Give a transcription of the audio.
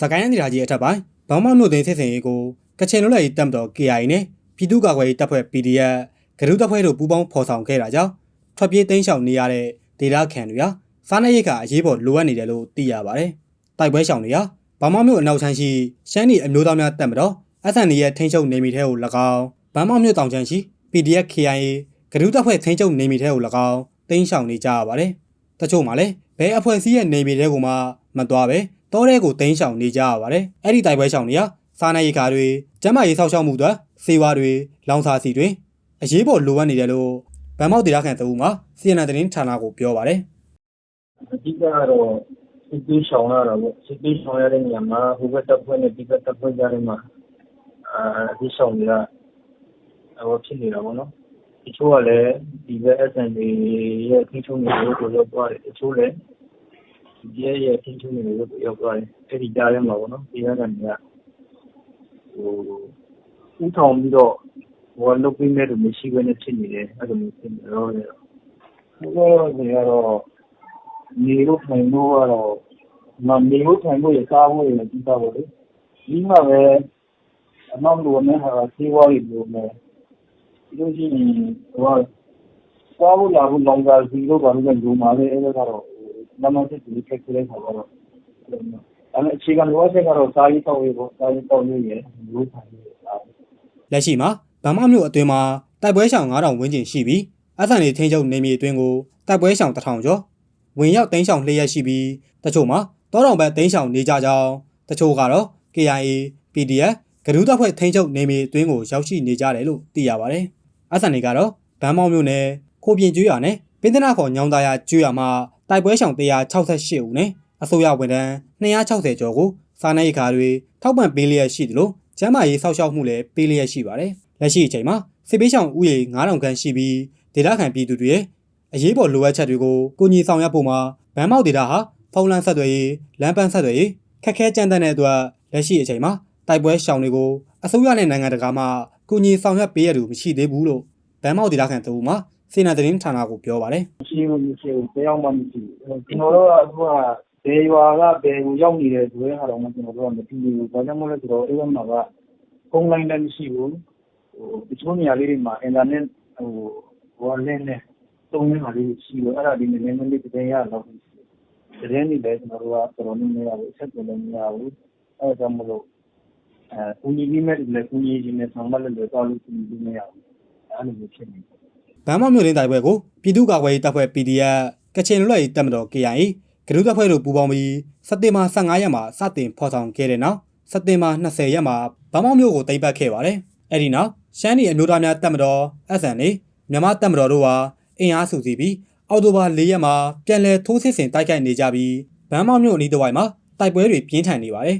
စကိုင်းတိုင်းဒေသကြီးအထက်ပိုင်းဘောင်းမောက်မြို့သိမ်းစစ်စင်ရေးကိုကချင်လွတ်လပ်ရေးတပ်မတော် KIA နဲ့ပြည်သူ့ကာကွယ်ရေးတပ်ဖွဲ့ PDF ဂရုတပ်ဖွဲ့တို့ပူးပေါင်းဖော်ဆောင်ခဲ့တာကြောင့်ထွက်ပြေးသိမ်းရှောင်နေရတဲ့ဒေသခံတွေဟာစားနပ်ရိက္ခာအရေးပေါ်လိုအပ်နေတယ်လို့သိရပါတယ်။တိုက်ပွဲရှောင်တွေဟာဘောင်းမောက်မြို့အနောက်ချမ်းရှိရှမ်းပြည်အမျိုးသားများတပ်မတော် SND ရဲ့ထိန်းချုပ်နေမီထဲကို၎င်းဗန်းမောက်မြို့တောင်ချမ်းရှိ PDF KIA ဂရုတပ်ဖွဲ့ထိန်းချုပ်နေမီထဲကို၎င်းသိမ်းရှောင်နေကြရပါတယ်။တချို့မှလည်းဘဲအဖွဲ့အစည်းရဲ့နေမီထဲကိုမှမသွားပဲ တောထဲကိုသိမ်းရှောင်နေကြရပါတယ်။အဲ့ဒီတိုက်ပွဲရှောင်တွေဟာစားနပ်ရိက္ခာတွေကျန်းမာရေးဆောက်ရှောက်မှုတွေစေဝါတွေလောင်စာစီတွေအရေးပေါ်လိုအပ်နေတယ်လို့ဗန်မောက်ဒေသခံတအူးမှာစီယန်သတင်းဌာနကိုပြောပါတယ်အဓိကကတော့စစ်ပေးရှောင်ရတာပေါ့စစ်ပေးရှောင်ရတဲ့နေရာမှာဟိုဘက်တပ်ဖွဲ့နဲ့ဒီဘက်တပ်ဖွဲ့ကြားထဲမှာအာဒီရှောင်တွေကဟိုဖြစ်နေတာပေါ့နော်တချို့ကလည်းဒီဘက် SND ရဲ့ထိချုံနေလို့ကိုရောက်သွားတယ်တချို့လည်း ဒီရဲ့ ထိချုံနေလို့ကို ရောက်သွားတယ် အဲ့ဒီကြားထဲမှာပေါ့နော်ဒီကကနေကဟိုဥထောင်ပြီးတော့ဟိုလုတ်ပြီးမဲ့လို့မရှိဘဲနဲ့ ဖြစ်နေတယ် အဲ့လိုမျိုးဖြစ်နေတော့တယ်ဘုရားတွေကတော့ နေလို့ထိုင်လို့ကတော့မနေလို့ထိုင်လို့ရစားဖို့ရပြီးသားပါလေဒီမှာပဲအမောင်တို့နဲ့ဟာဆေးဝါးတွေ လို့မယ်ဒီလိုရှိရင်ဟိုကစားဖို့လာဖို့ လောင်စာစီလို့ ဘာလို့လဲဂျုံပါလေအဲ့ဒါကတော့ နမစစ်ဒီခက်ခဲတဲ့ခါတော့ဒါပေမဲ့အခြေခံလိုအပ်ချက်ကတော့စားရေးတော့ရေးပေါ့စားရေးတော့ရေးရလို့ထိုင်ရေးစား။လက်ရှိမှာဗန်မောက်မြို့အတွင်းမှာတိုက်ပွဲရှောင်9000ဝန်းကျင်ရှိပြီးအဆန်တွေထိန်းချုပ်နေမြေအတွင်းကိုတိုက်ပွဲရှောင်1000ကျော်ဝင်ရောက်သိမ်းရှောင်လျက်ရှိပြီးတချို့မှာတောတောင်ဘက်သိမ်းရှောင်နေကြကြောင်းတချို့ကတော့ KIA PDF ဂရုတပ်ဖွဲ့ထိန်းချုပ်နေမြေအတွင်းကိုရောက်ရှိနေကြတယ်လို့သိရပါတယ်။အဆန်တွေကတော့ဗန်မောက်မြို့နယ်ခိုပြင်ကျွေးရွာနဲ့ပင်သနာခေါ်ညောင်သားရကျွေးရွာမှာ တိုက်ပွဲရှောင်168ဦးနဲ့အစိုးရဝန်ထမ်း260ကျော်ကိုစားနပ်ရိက္ခာတွေထောက်ပံ့ပေးလျက်ရှိတယ်လို့ကျန်းမာရေးစောင့်ရှောက်မှုလည်းပေးလျက်ရှိပါတယ်။လက်ရှိအချိန်မှာစစ်ပေးရှောင်ဥယေ9000ခန့်ရှိပြီးဒေသခံပြည်သူတွေရဲ့အရေးပေါ်လိုအပ်ချက်တွေကိုကိုညီဆောင်ရွက်ဖို့မှာဗန်းမောက်ဒေတာဟာဖုန်းလန်းဆက်သွယ်ရေးလမ်းပန်းဆက်သွယ်ရေးခက်ခဲကြမ်းတမ်းတဲ့အတွက်လက်ရှိအချိန်မှာတိုက်ပွဲရှောင်တွေကိုအစိုးရနဲ့နိုင်ငံတကာမှကိုညီဆောင်ရွက်ပေးရသူမရှိသေးဘူးလို့ဗန်းမောက်ဒေတာခံတူမှာ စေနာသတင်းဌာနကိုပြောပါတယ်မရှိဘူးမရှိဘူးတရားမှမရှိဘူးကျွန်တော်တို့ကအခုကဘယ်ရွာကဘယ်ကိုရောက်နေတယ်ဆိုတဲ့ဟာတော့ကျွန်တော်တို့ကမသိဘူး။ဘာကြောင့်မလဲဆိုတော့အဲ့ဘက်မှာကဖုန်းလိုင်းလည်းမရှိဘူး။ဟိုတချို့နေရာလေးတွေမှာအင်တာနက်ဟိုဟိုလင်းနဲ့သုံးနေတာလေးရှိလို့အဲ့ဒါဒီနည်းနည်းလေးတင်ရတော့တရင်နေလည်းကျွန်တော်တို့ကတော်တော်များများဘူးဆက်သွယ်လည်းမရဘူး။အဲ့ဒါကြောင့်မလို့အဲကူညီပြီးမဲ့လည်းကူညီခြင်းနဲ့ဆောင်မလည်းလည်းတော့လို့ကူညီပြီးမရဘူး။အဲ့လိုမျိုးဖြစ်နေတယ် ဗန်းမောက်မြို့ရင်းတိုက်ပွဲကိုပြည်သူ့ကာကွယ်ရေးတပ်ဖွဲ့ PDF ကချင်လွတ်လပ်ရေးတပ်မတော် KIA ဂရုတပ်ဖွဲ့တို့ပူးပေါင်းပြီးစက်တင်ဘာ15ရက်မှာစတင်ဖော်ဆောင်ခဲ့တဲ့နောက်စက်တင်ဘာ20ရက်မှာဗန်းမောက်မြို့ကိုသိမ်းပိုက်ခဲ့ပါတယ်။အဲဒီနောက်ရှမ်းပြည်အမျိုးသားများတပ်မတော် SNA မြန်မာတပ်မတော်တို့ဟာအင်အားစုစည်းပြီးအောက်တိုဘာ4ရက်မှာပြန်လည်ထိုးစစ်ဆင်တိုက်ခိုက်နေကြပြီးဗန်းမောက်မြို့အနီးတစ်ဝိုက်မှာတိုက်ပွဲတွေပြင်းထန်နေပါတယ်